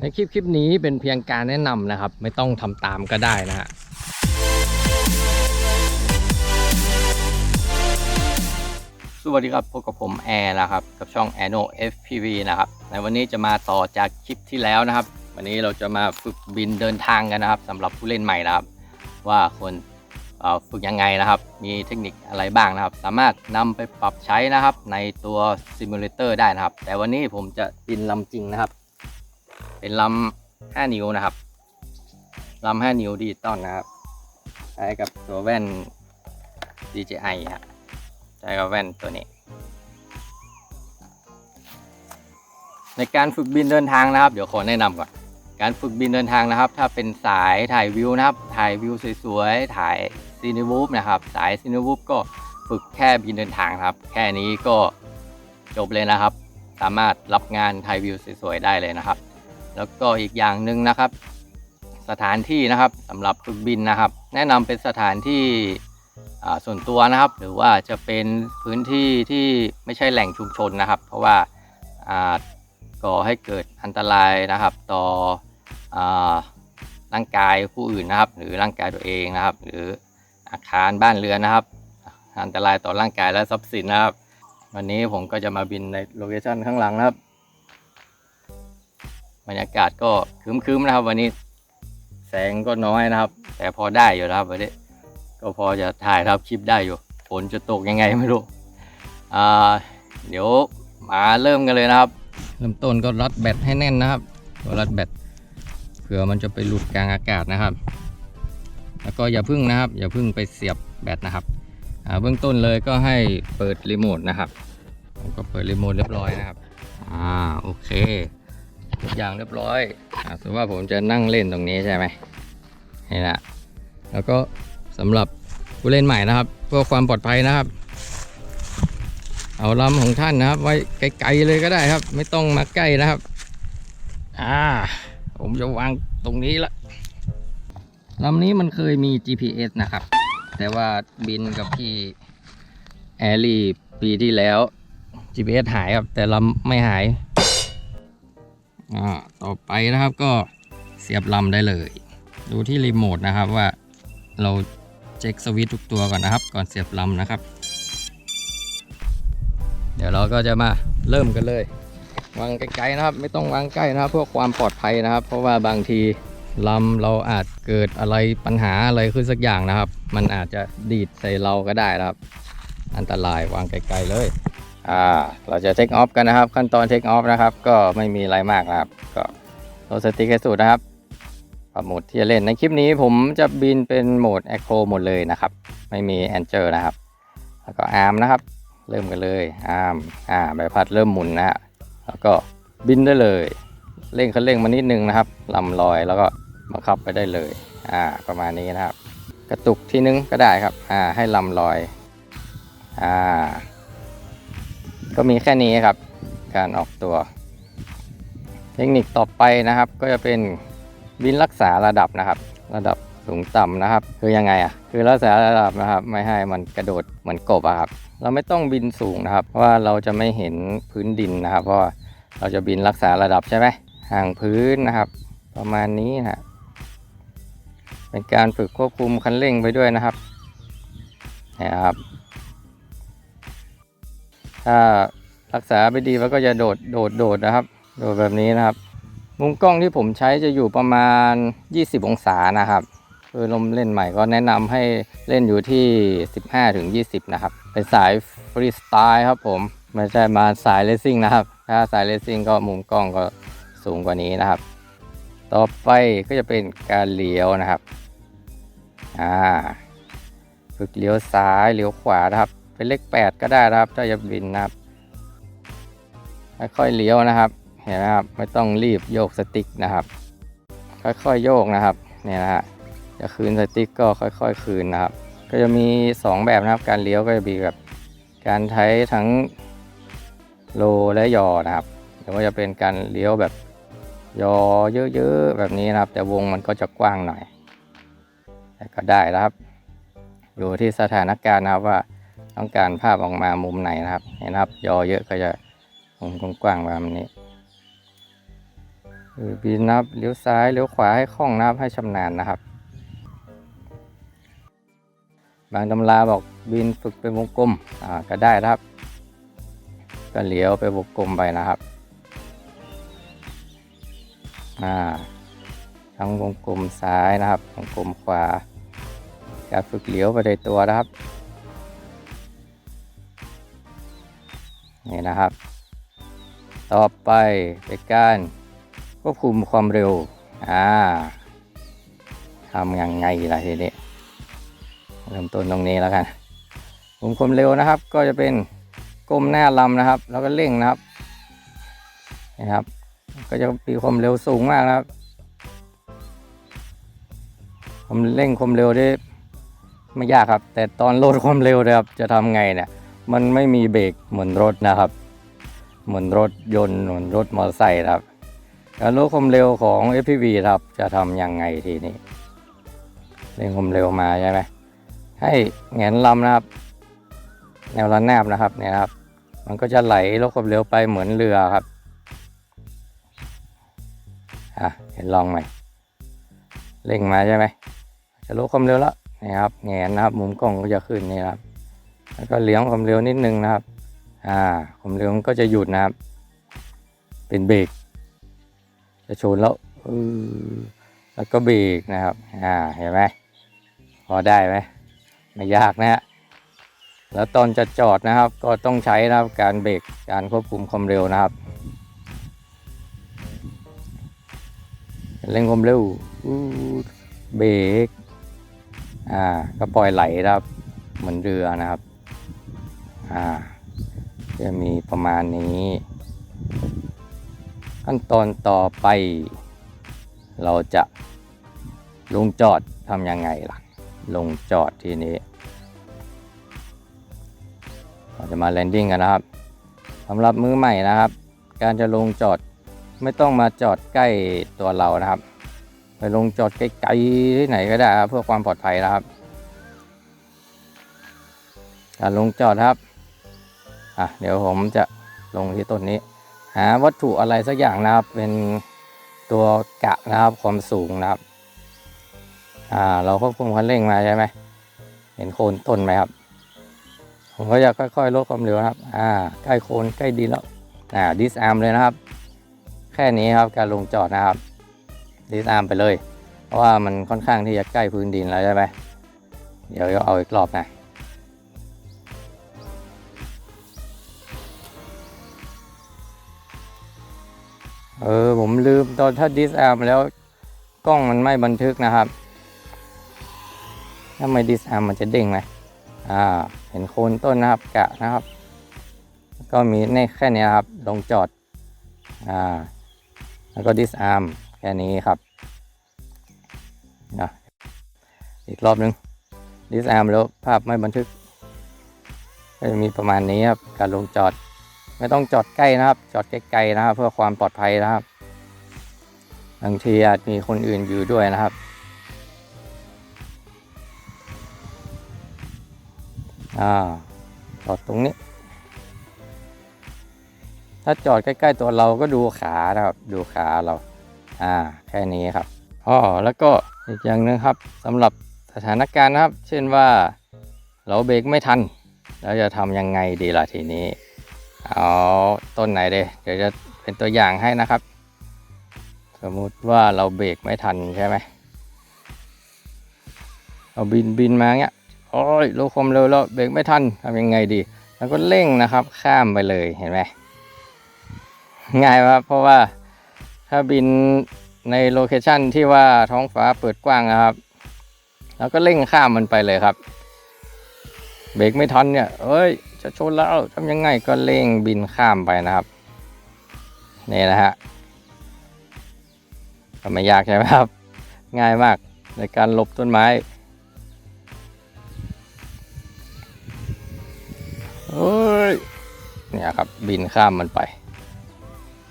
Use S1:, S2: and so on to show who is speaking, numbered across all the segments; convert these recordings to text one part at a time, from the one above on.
S1: ในคลิปคลิปนี้เป็นเพียงการแนะนำนะครับ ไม่ต้องทำตามก็ได้นะฮะสวัสดีครับพบกับผมแอร์นะครับ กับช่อง a n o FPV นะครับ ในวันนี้จะมาต่อจากคลิปที่แล้วนะครับ วันนี้เราจะมาฝึกบินเดินทางกันนะครับสำหรับผู้เล่นใหม่นะครับ ว่าควรฝึกยังไงนะครับ มีเทคนิคอะไรบ้างนะครับ สามารถนำไปปรับใช้นะครับในตัวซิมูเลเตอร์ได้นะครับ แต่วันนี้ผมจะบินลำจริงนะครับ เป็นลำ5นิ้วนะครับลำ5นิ้วดิจิตอลนะครับใช้กับตัวแว่น DJI ครับใช้กับแว่นตัวนี้ ในการฝึกบินเดินทางนะครับ เดี๋ยวขอแนะนำก่อนการฝึกบินเดินทางนะครับ ถ้าเป็นสายถ่ายวิวนะครับ ถ่ายวิวสวยๆ ถ่ายซีนิวูฟนะครับ สายซีนิวูฟก็ฝึกแค่บินเดินทางครับ แค่นี้ก็จบเลยนะครับ สามารถรับงานถ่ายวิวสวยๆ ได้เลยนะครับ แล้วก็อีกอย่างหนึ่งนะครับ สถานที่นะครับสำหรับฝึกบินนะครับ แนะนำเป็นสถานที่ส่วนตัวนะครับ หรือว่าจะเป็นพื้นที่ที่ไม่ใช่แหล่งชุมชนนะครับ เพราะว่าอาจก่อให้เกิดอันตรายนะครับ ต่ออร่างกายผู้อื่นนะครับ หรือร่างกายตัวเองนะครับ หรืออาคารบ้านเรือนนะครับ อันตรายต่อร่างกายและทรัพย์สินนะครับ วันนี้ผมก็จะมาบินในโลเคชั่นข้างหลังนะครับ บรรยากาศก็ครึ้มๆนะครับ วันนี้แสงก็น้อยนะครับ แต่พอได้อยู่นะครับวันนี้ก็พอจะถ่ายรับคลิปได้อยู่ฝนจะตกยังไงไม่รู้อ่าเดี๋ยวมาเริ่มกันเลยนะครับ เริ่มต้นก็รัดแบตให้แน่นนะครับตัวรัดแบตเผื่อมันจะไปหลุดกลางอากาศนะครับ แล้วก็อย่าพึ่งนะครับ อย่าพึ่งไปเสียบแบตนะครับเบื้องต้นเลยก็ให้เปิดรีโมทนะครับผมก็เปิดรีโมทเรียบร้อยนะครับ อ่า โอเค ทุกอย่างเรียบร้อยอสมมติว่าผมจะนั่งเล่นตรงนี้ใช่ไหมนี่นะแล้วก็สำหรับผู้เล่นใหม่นะครับ เพื่อความปลอดภัยนะครับ เอาลำของท่านนะครับ ไว้ไกลๆเลยก็ได้ครับ ไม่ต้องมาใกล้นะครับอ่าผมจะวางตรงนี้ละลำนี้มันเคยมี GPS นะครับ แต่ว่าบินกับพี่แอลลี่ปีที่แล้ว GPS หายครับ แต่ลำไม่หาย อ่าต่อไปนะครับก็เสียบลำได้เลย ดูที่รีโมทนะครับว่าเราเช็คสวิตช์ทุกตัวก่อนนะครับ ก่อนเสียบลำนะครับ เดี๋ยวเราก็จะมาเริ่มกันเลยวางไกลๆนะครับ ไม่ต้องวางใกล้นะครับเพื่อความปลอดภัยนะครับ เพราะว่าบางทีลำเราอาจเกิดอะไรปัญหาอะไรขึ้นสักอย่างนะครับ มันอาจจะดีดใส่เราก็ได้นะครับ อันตรายวางไกลๆเลย อ่าเราจะเทคออฟกันนะครับ ขั้นตอนเทคออฟนะครับ ก็ไม่มีอะไรมากนะครับ ก็โหลสติกให้สุดนะครับปรับโหมดที่จะเล่นในคลิปนี้ผมจะบินเป็นโหมด Echo หมดเลยนะครับ ไม่มี a n g e l นะครับ แล้วก็อาร์มนะครับ เริ่มกันเลยอาร์มอ่าใบพัดเริ่มหมุนนะฮะแล้วก็บินได้เลยเร่งคันเร่งมานิดนึงนะครับลำลอยแล้วก็บังคับไปได้เลยอ่าประมาณนี้นะครับ กระตุกทีนึงก็ได้ครับอ่าให้ลำลอยอ่า ก็มีแค่นี้ครับ การออกตัว เทคนิคต่อไปนะครับก็จะเป็นบินรักษาระดับนะครับ ระดับสูงต่ำนะครับ คือยังไงอะคือรักษาระดับนะครับ ไม่ให้มันกระโดดเหมือนกบอะครับ เราไม่ต้องบินสูงนะครับ เพราะว่าเราจะไม่เห็นพื้นดินนะครับ เพราะว่าเราจะบินรักษาระดับใช่ไหมห่างพื้นนะครับ ประมาณนี้นะฮะเป็นการฝึกควบคุมคันเร่งไปด้วยนะครับนะครับ ถ้ารักษาไม่ดีมันก็จะโดดโดดโดดนะครับ โดดแบบนี้นะครับ มุมกล้องที่ผมใช้จะอยู่ประมาณ 20 องศานะครับคือลมเล่นใหม่ก็แนะนำให้เล่นอยู่ที่ 15-20นะครับ เป็นสายฟรีสไตล์ครับผม ไม่ใช่มาสายเลสซิ่งนะครับ ถ้าสายเลสซิ่งก็มุมกล้องก็สูงกว่านี้นะครับ ต่อไปก็จะเป็นการเลี้ยวนะครับ อ่าฝึกเลี้ยวซ้ายเลี้ยวขวานะครับ เป็นเลข 8 ก็ได้นะครับถ้าจะบินนะครับค่อยๆเลี้ยวนะครับเห็นไหมครับไม่ต้องรีบโยกสติ๊กนะครับ ค่อยๆโยกนะครับเนี่ยนะฮะจะคืนสติ๊กก็ค่อย ๆ คืนนะครับ ก็จะมี 2 แบบนะครับ การเลี้ยวก็จะมีแบบการใช้ทั้งโลและยอนะครับหรือว่าจะเป็นการเลี้ยวแบบยอเยอะๆแบบนี้นะครับ แต่วงมันก็จะกว้างหน่อยแต่ก็ได้นะครับ อยู่ที่สถานการณ์นะครับว่า ต้องการภาพออกมามุมไหนนะครับ เห็นครับ ยอเยอะก็จะมุมกว้างๆแบบนี้บินนับเลี้ยวซ้ายเลี้ยวขวาให้คล่องนับให้ชำนาญนะครับ บางตำราบอกบินฝึกเป็นวงกลมอ่าก็ได้นะครับ ก็เลี้ยวไปวงกลมไปนะครับอ่าทั้งวงกลมซ้ายนะครับวงกลมขวาการฝึกเลี้ยวไปในตัวนะครับ นี่นะครับ ต่อไปเป็นการควบคุมความเร็วอ่าทำยังไงล่ะทีนี้เริ่มต้นตรงนี้แล้วกันคุมความเร็วนะครับ ก็จะเป็นก้มหน้าลำนะครับ แล้วก็เร่งนะครับนะครับ ก็จะมีความเร็วสูงมากนะครับความเร่งความเร็วได้ไม่ยากครับ แต่ตอนลดความเร็วนะครับ จะทำไงเนี่ย มันไม่มีเบรกเหมือนรถนะครับ เหมือนรถยนต์เหมือนรถมอเตอร์ไซค์ครับการลดความเร็วของ FPV ครับจะทำยังไงทีนี้เร่งความเร็วมาใช่ไหมให้แงนลำนะครับ แนวระนาบนะครับเนี่ยครับ มันก็จะไหลลดความเร็วไปเหมือนเรือครับอะเห็นลองไหมเร่งมาใช่ไหมจะลดความเร็วแล้วนี่ครับแงนนะครับ มุมกล้องก็จะขึ้นนี่ครับ แล้วก็เลี้ยงความเร็วนิดนึงนะครับ อ่าความเร็วมันก็จะหยุดนะครับ เป็นเบรกจะชนแล้วแล้วก็เบรกนะครับ อ่าเห็นไหมพอได้ไหมไม่ยากนะฮะแล้วตอนจะจอดนะครับ ก็ต้องใช้นะครับการเบรกการควบคุมความเร็วนะครับเร่งความเร็วเบรกอ่าก็ปล่อยไหลนะครับ เหมือนเรือนะครับ อ่าจะมีประมาณนี้ ขั้นตอนต่อไป เราจะลงจอดทำยังไงล่ะ ลงจอดทีนี้ เราจะมาแลนดิ้งกันนะครับสำหรับมือใหม่นะครับ การจะลงจอดไม่ต้องมาจอดใกล้ตัวเรานะครับ ไปลงจอดไกลๆที่ไหนก็ได้ครับเพื่อความปลอดภัยนะครับการลงจอดครับ อะเดี๋ยวผมจะลงที่ต้นนี้ หาวัตถุอะไรสักอย่างนะครับ เป็นตัวกะนะครับความสูงนะครับ อ่า เราควบคุมคันเร่งมาใช่ไหมเห็นโคนต้นไหมครับ ผมก็จะค่อยๆลดความเร็วนะครับ อ่า ใกล้โคนใกล้ดินแล้ว อ่าดิสอาร์มเลยนะครับ แค่นี้ครับการลงจอดนะครับ ดิสอาร์มไปเลย เพราะว่ามันค่อนข้างที่จะใกล้พื้นดินแล้วใช่ไหมเดี๋ยวเอาอีกรอบนะ เออ ผมลืมตอนถ้าดิสอาร์มแล้วกล้องมันไม่บันทึกนะครับถ้าไม่ดิสอาร์มมันจะเด้งไหมอ่า เห็นโคนต้นนะครับกะนะครับ ก็มีในแค่นี้นครับ ลงจอด อ่า แล้วก็ดิสอาร์มแค่นี้ครับนะอีกรอบนึงดิสอาร์มแล้วภาพไม่บันทึกก็จะมีประมาณนี้ครับ การลงจอด ไม่ต้องจอดใกล้นะครับ จอดไกลๆนะครับ เพื่อความปลอดภัยนะครับบางทีอาจมีคนอื่นอยู่ด้วยนะครับอ่าจอดตรงนี้ ถ้าจอดใกล้ๆตัวเราก็ดูขานะครับ ดูขาเรา อ่า แค่นี้ครับอ๋อแล้วก็อีกอย่างหนึงครับสำหรับสถานการณ์นะครับ เช่นว่าเราเบรกไม่ทัน แล้วจะทำยังไงดีล่ะทีนี้ เอาต้นไหนเดเดี๋ยวจะเป็นตัวอย่างให้นะครับ สมมุติว่าเราเบรกไม่ทันใช่ไหมเราบินบินมาเงี้ยโอ้ยลคมเร็วแล้วเบรกไม่ทันทำยังไงดี แล้วก็เร่งนะครับ ข้ามไปเลยเห็นไหมง่ายครับเพราะว่าถ้าบินในโลเคชันที่ว่าท้องฟ้าเปิดกว้างนะครับ แล้วก็เร่งข้ามมันไปเลยครับ เบรกไม่ทันเนี่ยเอ้ย จะชนแล้วทำยังไงก็เร่งบินข้ามไปนะครับนี่นะฮะก็ไม่ยากใช่ไหมครับ ง่ายมากในการหลบต้นไม้เอ้ยเนี่ยครับบินข้ามมันไป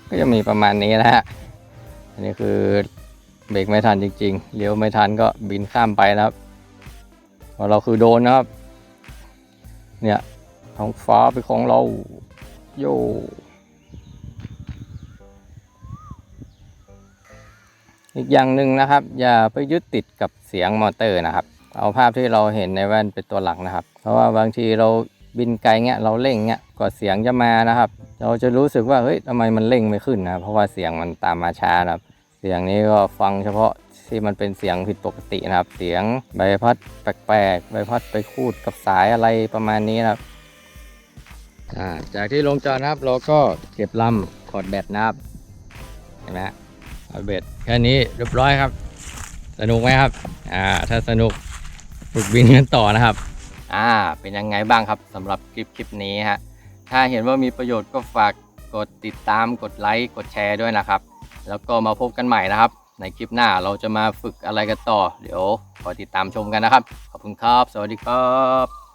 S1: ก็จะมีประมาณนี้นะฮะอันนี้คือเบรกไม่ทันจริงๆเลี้ยวไม่ทันก็บินข้ามไปนะครับพราเราคือโดนนะครับ เนี่ย ท้องฟ้าเป็นของเรา โยอีกอย่างหนึ่งนะครับ อย่าไปยึดติดกับเสียงมอเตอร์นะครับ เอาภาพที่เราเห็นในแว่นเป็นตัวหลักนะครับ เพราะว่าบางทีเราบินไกลเงี้ยเราเร่งเงี้ยกว่าเสียงจะมานะครับ เราจะรู้สึกว่าเฮ้ยทำไมมันเร่งไม่ขึ้นนะเพราะว่าเสียงมันตามมาช้านะครับ เสียงนี้ก็ฟังเฉพาะที่มันเป็นเสียงผิดปกตินะครับ เสียงใบพัดแปลกๆใบพัดไปคูดกับสายอะไรประมาณนี้นะครับ จากที่ลงจอนะครับ เราก็เก็บลำถอดแบตนะครับเห็นไหมฮะถอดแบตแค่นี้เรียบร้อยครับ สนุกไหมครับ อ่า ถ้าสนุกฝึกบินกันต่อนะครับ อ่า เป็นยังไงบ้างครับสำหรับคลิปคลิปนี้ฮะ ถ้าเห็นว่ามีประโยชน์ก็ฝากกดติดตามกดไลค์กดแชร์ด้วยนะครับ แล้วก็มาพบกันใหม่นะครับ ในคลิปหน้าเราจะมาฝึกอะไรกันต่อ เดี๋ยวคอยติดตามชมกันนะครับ ขอบคุณครับ สวัสดีครับ